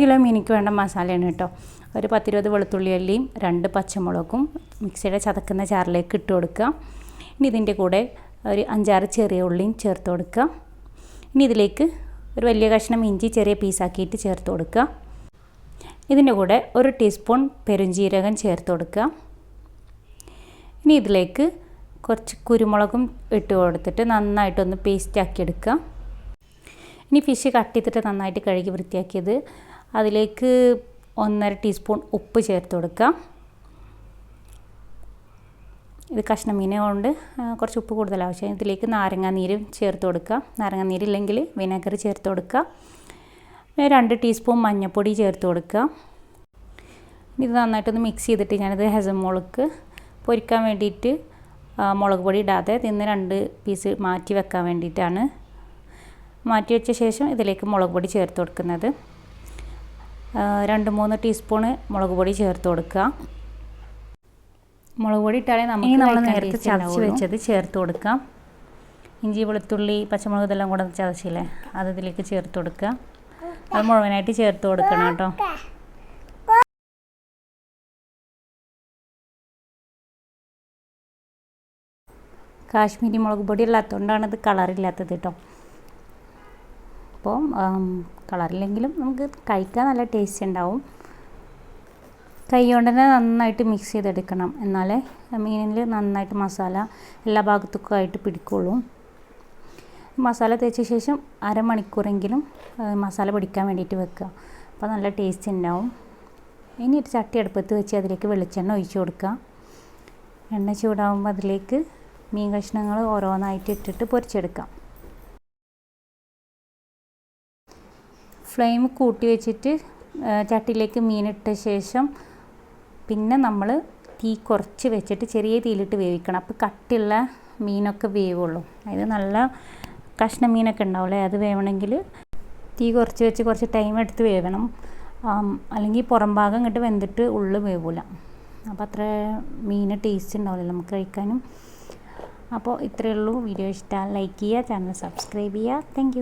Kilo മീനിക്ക് വേണ്ട മസാലയാണ് കേട്ടോ. ഒരു പത്തിരുപത് വെളുത്തുള്ളി അല്ലിയും രണ്ട് പച്ചമുളകും മിക്സിയുടെ ചതക്കുന്ന ചാറിലേക്ക് ഇട്ട് കൊടുക്കുക. ഇനി ഇതിന്റെ കൂടെ ഒരു അഞ്ചാറ് ചെറിയ ഉള്ളിയും ചേർത്ത് കൊടുക്കുക. ഇനി ഇതിലേക്ക് ഒരു വലിയ കഷ്ണം ഇഞ്ചി ചെറിയ പീസാക്കിയിട്ട് ചേർത്ത് കൊടുക്കുക. ഇതിന്റെ കൂടെ ഒരു ടീസ്പൂൺ പെരുംജീരകം ചേർത്ത് കൊടുക്കുക. ഇനി ഇതിലേക്ക് കുറച്ച് കുരുമുളകും ഇട്ട് കൊടുത്തിട്ട് നന്നായിട്ടൊന്ന് പേസ്റ്റ് ആക്കി എടുക്കുക ഇനി ഫിഷ് കട്ട് ചെയ്തിട്ട് നന്നായിട്ട് കഴുകി വൃത്തിയാക്കിയത് അതിലേക്ക് ഒന്നര ടീസ്പൂൺ ഉപ്പ് ചേർത്ത് കൊടുക്കുക. ഇത് കഷ്ണ കൊണ്ട് കുറച്ച് ഉപ്പ് കൂടുതൽ ആവശ്യം ഇതിലേക്ക് നാരങ്ങാ നീരും ചേർത്ത് കൊടുക്കുക. നാരങ്ങാനീരില്ലെങ്കിൽ വിനെഗർ ചേർത്ത് കൊടുക്കുക. രണ്ട് ടീസ്പൂൺ മഞ്ഞൾപ്പൊടി ചേർത്ത് കൊടുക്കുക. ഇത് നന്നായിട്ടൊന്ന് മിക്സ് ചെയ്തിട്ട് ഞാനിത് ഹെസമുളക്ക് പൊരിക്കാൻ വേണ്ടിയിട്ട് മുളക് പൊടി ഇടാതെ തിന്ന് രണ്ട് പീസ് മാറ്റി വെക്കാൻ വേണ്ടിയിട്ടാണ്. മാറ്റി വെച്ച ശേഷം ഇതിലേക്ക് മുളക് പൊടി ചേർത്ത് കൊടുക്കുന്നത്. രണ്ട് മൂന്ന് ടീസ്പൂണ് മുളക് പൊടി ചേർത്ത് കൊടുക്കുക. മുളക് പൊടി ഇട്ടാലേ നമുക്ക് നമ്മൾ നേരത്തെ ചതച്ച് വെച്ചത് ചേർത്ത് കൊടുക്കാം ഇഞ്ചി വെളുത്തുള്ളി പച്ചമുളക് ഇതെല്ലാം കൂടെ ചതച്ചില്ലേ? അത് ഇതിലേക്ക് ചേർത്ത് കൊടുക്കുക. അത് മുഴുവനായിട്ട് ചേർത്ത് കൊടുക്കണം കേട്ടോ. കാശ്മീരി മുളക് പൊടി ഇല്ലാത്തതുകൊണ്ടാണ് ഇത് കളറില്ലാത്തത് കേട്ടോ. അപ്പോൾ കളറില്ലെങ്കിലും നമുക്ക് കഴിക്കാൻ നല്ല ടേസ്റ്റ് ഉണ്ടാവും. കൈ കൊണ്ട് തന്നെ നന്നായിട്ട് മിക്സ് ചെയ്തെടുക്കണം. എന്നാലേ മീനിൽ നന്നായിട്ട് മസാല എല്ലാ ഭാഗത്തൊക്കെ ആയിട്ട് പിടിക്കുള്ളൂ. മസാല തേച്ച ശേഷം അരമണിക്കൂറെങ്കിലും മസാല പിടിക്കാൻ വേണ്ടിയിട്ട് വെക്കുക. അപ്പോൾ നല്ല ടേസ്റ്റ് ഉണ്ടാവും. ഇനി ഒരു ചട്ടി അടുപ്പത്ത് വെച്ച് അതിലേക്ക് വെളിച്ചെണ്ണ ഒഴിച്ച് കൊടുക്കുക. എണ്ണ ചൂടാകുമ്പോൾ അതിലേക്ക് മീൻ കഷ്ണങ്ങൾ ഓരോന്നായിട്ട് ഇട്ടിട്ട് പൊരിച്ചെടുക്കാം. ഫ്ലെയിം കൂട്ടി വെച്ചിട്ട് ചട്ടിയിലേക്ക് മീനിട്ട ശേഷം പിന്നെ നമ്മൾ തീ കുറച്ച് വെച്ചിട്ട് ചെറിയ തീയിലിട്ട് വേവിക്കണം. അപ്പോൾ കട്ടിയുള്ള മീനൊക്കെ വേവുള്ളൂ. അതായത് നല്ല കഷ്ണ മീനൊക്കെ ഉണ്ടാവില്ലേ അത് വേവണമെങ്കിൽ തീ കുറച്ച് വെച്ച് കുറച്ച് ടൈം എടുത്ത് വേവണം. അല്ലെങ്കിൽ പുറം ഭാഗം ഇങ്ങോട്ട് വെന്തിട്ട് ഉള്ളു വേവില്ല അപ്പോൾ അത്ര മീൻ ടേസ്റ്റ് ഉണ്ടാവില്ല നമുക്ക് കഴിക്കാനും. അപ്പോൾ ഇത്രയേ ഉള്ളൂ. വീഡിയോ ഇഷ്ടമാണ് ലൈക്ക് ചെയ്യുക ചാനൽ സബ്സ്ക്രൈബ് ചെയ്യുക. താങ്ക്